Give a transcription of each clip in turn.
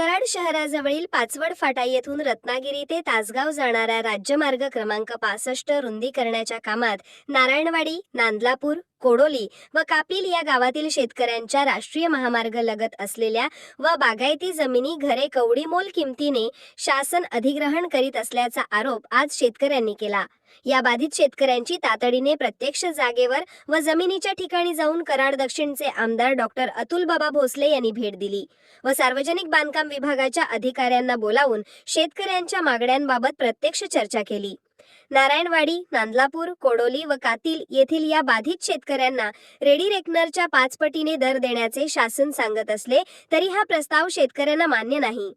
कराड शहराजवळील पाचवड फाटा येथून रत्नागिरी ते तासगाव जाणाऱ्या राज्यमार्ग क्रमांक पासष्ट रुंदी करण्याच्या कामात नारायणवाडी नांदलापूर कोडोली व कापिल या गावातील शेतकऱ्यांच्या राष्ट्रीय महामार्ग लगत असलेल्या व बागायती जमिनी घरे कवडी मोल किमतीने शासन अधिग्रहण करीत असल्याचा आरोप आज शेतकऱ्यांनी केला. या बाधित शेतकऱ्यांची तातडीने प्रत्यक्ष जागेवर व जमिनीच्या ठिकाणी जाऊन कराड दक्षिणचे आमदार डॉक्टर अतुल बाबा भोसले यांनी भेट दिली व सार्वजनिक बांधकाम विभागाच्या अधिकाऱ्यांना बोलावून शेतकऱ्यांच्या मागण्यांबाबत प्रत्यक्ष चर्चा केली. नारायणवाडी नांदलापूर कोडोली व कातील येथील या बाधित शेतकऱ्यांना रेडी रेकनरच्या पाचपटीने दर देण्याचे शासन सांगत असले तरी हा प्रस्ताव शेतकऱ्यांना मान्य नाही.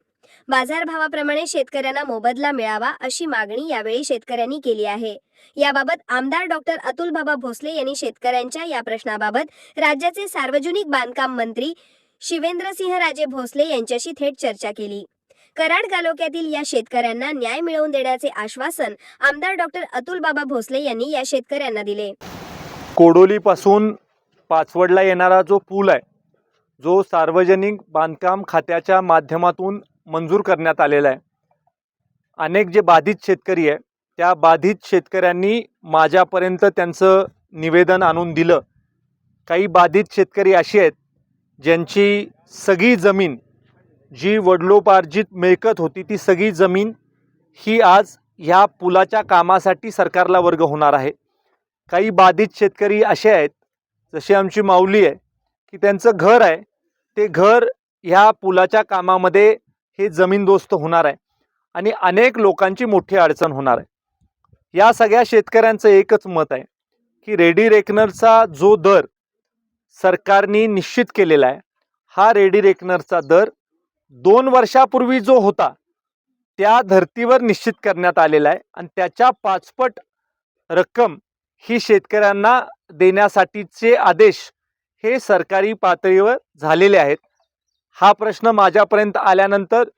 बाजारभावाप्रमाणे शेतकऱ्यांना मोबदला मिळावा अशी मागणी यावेळी शेतकऱ्यांनी केली आहे. याबाबत आमदार डॉक्टर अतुल बाबा भोसले यांनी शेतकऱ्यांच्या या प्रश्नाबाबत राज्याचे सार्वजनिक बांधकाम मंत्री शिवेंद्रसिंह राजे भोसले यांच्याशी थेट चर्चा केली. कराड तालुक्यातील या शेतकऱ्यांना न्याय मिळवून देण्याचे आश्वासन आमदार डॉक्टर अतुल बाबा भोसले यांनी या शेतकऱ्यांना दिले. कोडोलीपासून पाचवडला येणारा जो पूल आहे जो सार्वजनिक बांधकाम खात्याच्या माध्यमातून मंजूर करण्यात आलेला आहे. अनेक जे बाधित शेतकरी आहे त्या बाधित शेतकऱ्यांनी माझ्यापर्यंत त्यांचं निवेदन आणून दिलं. काही बाधित शेतकरी असे आहेत ज्यांची सगळी जमीन जी वडलोपार्जित मिळकत होती ती सगळी जमीन ही आज ह्या पुलाच्या कामासाठी सरकारला वर्ग होणार आहे. काही बाधित शेतकरी असे आहेत जशी आमची माऊली आहे की त्यांचं घर आहे ते घर ह्या पुलाच्या कामामध्ये हे जमीनदोस्त होणार आहे आणि अनेक लोकांची मोठी अडचण होणार आहे. या सगळ्या शेतकऱ्यांचं एकच मत आहे की रेडी रेकनरचा जो दर सरकारने निश्चित केलेला आहे. हा रेडी रेकनरचा दर दोन वर्षापूर्वी जो होता त्या धर्तीवर निश्चित करण्यात आलेला आहे आणि त्याच्या पाचपट रक्कम ही शेतकऱ्यांना देण्यासाठीचे आदेश हे सरकारी पातळीवर झालेले आहेत. हा प्रश्न माझ्यापर्यंत आल्यानंतर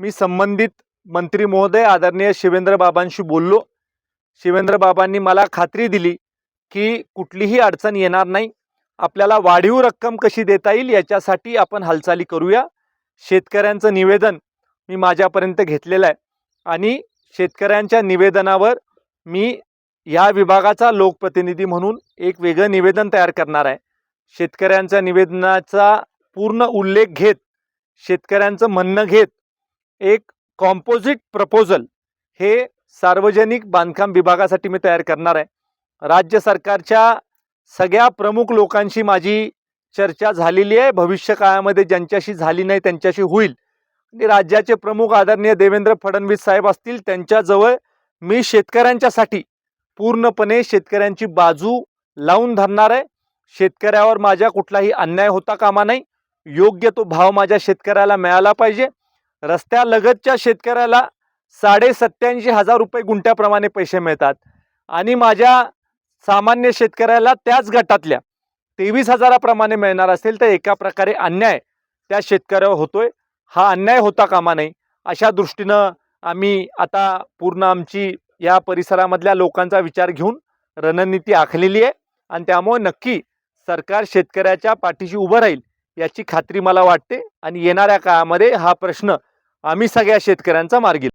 मी संबंधित मंत्री महोदय आदरणीय शिवेंद्र बाबांशी बोललो. शिवेंद्र बाबांनी मला खात्री दिली की कुठलीही अडचण येणार नाही. आपल्याला वाढीव रक्कम कशी देता येईल याच्यासाठी आपण हालचाली करूया. शेतकऱ्यांचं निवेदन मी माझ्यापर्यंत घेतलेलं आहे. आणि शेतकऱ्यांच्या निवेदनावर मी या विभागाचा लोकप्रतिनिधी म्हणून एक वेगळं निवेदन तयार करणार आहे. शेतकऱ्यांच्या निवेदनाचा पूर्ण उल्लेख घेत शेतकऱ्यांचं म्हणणं घेत एक कॉम्पोजिट प्रपोजल हे सार्वजनिक बांधकाम विभागासाठी मी तयार करणार आहे. राज्य सरकारच्या सगळ्या प्रमुख लोकांशी माझी चर्चा झालेली आहे. भविष्य काळामध्ये ज्यांच्याशी झाली नाही त्यांच्याशी होईल. आणि राज्याचे प्रमुख आदरणीय देवेंद्र फडणवीस साहेब असतील त्यांच्याजवळ मी शेतकऱ्यांच्यासाठी पूर्णपणे शेतकऱ्यांची बाजू लावून धरणार आहे. शेतकऱ्यावर माझ्या कुठलाही अन्याय होता कामा नाही योग्य तो भाव माझ्या शेतकऱ्याला मिळाला पाहिजे. रस्त्यालगतच्या शेतकऱ्याला साडेसत्त्याऐंशी हजार रुपये गुंठ्याप्रमाणे पैसे मिळतात. आणि माझ्या सामान्य शेतकऱ्याला त्याच गटातल्या तेवीस हजाराप्रमाणे मिळणार असेल तर एका प्रकारे अन्याय त्या शेतकऱ्यावर होतोय. हा अन्याय होता कामा नाही अशा दृष्टीनं आम्ही आता पूर्ण आमची या परिसरामधल्या लोकांचा विचार घेऊन रणनीती आखलेली आहे आणि त्यामुळे नक्की सरकार शेतकऱ्याच्या पाठीशी उभं राहील याची खात्री मला वाटते आणि येणाऱ्या काळामध्ये हा प्रश्न आम्ही सगळ्या शेतकऱ्यांचा मार्गी